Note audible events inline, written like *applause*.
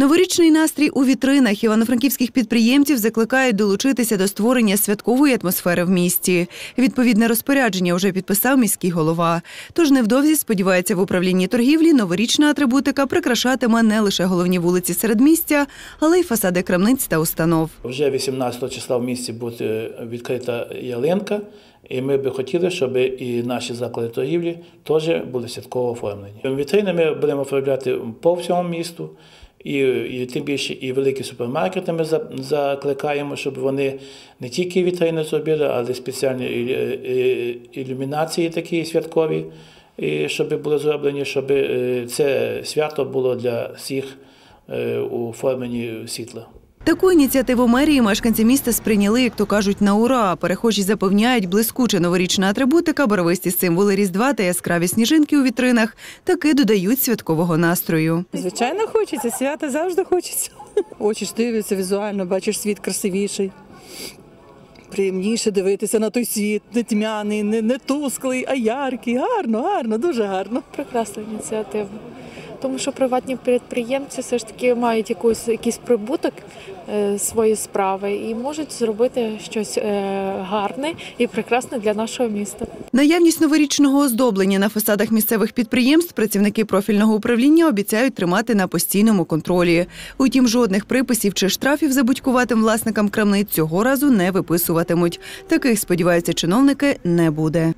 Новорічний настрій у вітринах івано-франківських підприємців закликають долучитися до створення святкової атмосфери в місті. Відповідне розпорядження вже підписав міський голова. Тож невдовзі сподівається в управлінні торгівлі новорічна атрибутика прикрашатиме не лише головні вулиці середмістя, але й фасади крамниць та установ. Вже 18 числа в місті буде відкрита ялинка, і ми би хотіли, щоб і наші заклади торгівлі теж були святково оформлені. Вітрини ми будемо оформляти по всьому місту. І, і тим більше і великі супермаркети ми закликаємо, щоб вони не тільки вітрини зробили, але спеціальні і- і- ілюмінації такі святкові, і щоб були зроблені, щоб е, це свято було для всіх е, у формі світла. Таку ініціативу мерії мешканці міста сприйняли, як то кажуть, на ура. Перехожі запевняють, блискуча новорічна атрибутика, барвисті символи Різдва та яскраві сніжинки у вітринах таки додають святкового настрою. Звичайно, хочеться. Свята завжди хочеться. *laughs* Очі ж дивляться візуально, бачиш світ красивіший. Приємніше дивитися на той світ, не тьмяний, не, не тусклий, а яркий. Гарно, гарно, дуже гарно. прекрасна ініціатива. Тому що приватні підприємці все ж таки мають якусь, якийсь прибуток е, свої справи і можуть зробити щось е, гарне і прекрасне для нашого міста. Наявність новорічного оздоблення на фасадах місцевих підприємств працівники профільного управління обіцяють тримати на постійному контролі. Утім, жодних приписів чи штрафів забудькуватим власникам крамниць цього разу не виписуватимуть. Таких, сподіваються чиновники, не буде.